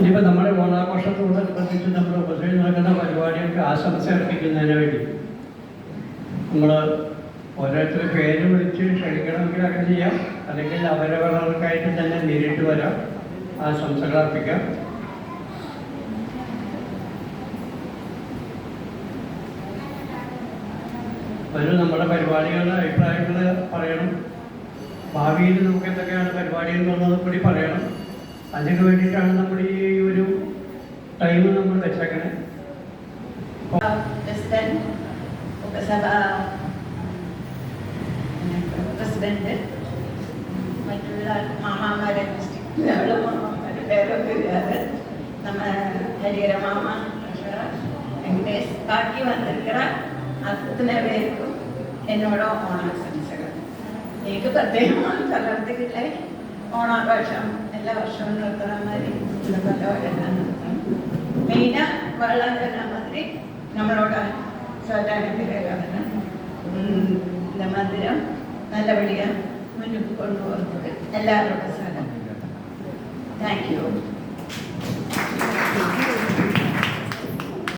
ഇനിയിപ്പോൾ നമ്മുടെ ഓണാഘോഷത്തോടനുബന്ധിച്ച് നമ്മുടെ ഉപസരി നടക്കുന്ന പരിപാടികൾക്ക് ആശംസ അർപ്പിക്കുന്നതിന് വേണ്ടി നമ്മൾ ഓരോരുത്തർ പേര് വിളിച്ച് ക്ഷണിക്കണമെങ്കിൽ അങ്ങനെ ചെയ്യാം. അല്ലെങ്കിൽ അവരവർക്കായിട്ട് തന്നെ നേരിട്ട് വരാം. ആശംസകൾ അർപ്പിക്കാം. ഒരു നമ്മുടെ പരിപാടികളുടെ അഭിപ്രായങ്ങൾ പറയണം. ഭാവിയിൽ നമുക്ക് എന്തൊക്കെയാണ് പരിപാടികൾ എന്നുള്ളത് കൂടി പറയണം. അതിന് വേണ്ടിയിട്ടാണ് നമ്മൾ ഈ ഒരു ടൈം നമ്മൾ വെച്ചേക്കണേ പ്രസിഡന്റ് ഉപസഭ പ്രസിഡന്റ് മറ്റുള്ള മാമാമാരെ ഡിസ്ട്രിക്റ്റിലുള്ള മാമാമാരെ പേരൊക്കെ ഇല്ലാതെ நம்ம ஹரிஹர மாமா வெங்கடேஷ் பாக்கி வந்திருக்கிற அத்தனை பேருக்கும் എന്നോട് ഓണാശംസകൾ എനിക്ക് പ്രത്യേകമായി പലർത്തിക്കില്ല ഓണാഘോഷം. എല്ലാ വർഷവും നടത്തുന്ന മാതിരി കൊല്ലമെല്ലാം മെയിന വെള്ളം തരുന്ന മാതിരി നമ്മളോട് സ്വറ്റാനുഗ്രഹമാണ് മന്ദിരം നല്ലപടിയാണ് മുന്നോട്ട് കൊണ്ടുപോകുന്നത്. എല്ലാവരോടും സ്ഥലം താങ്ക് യു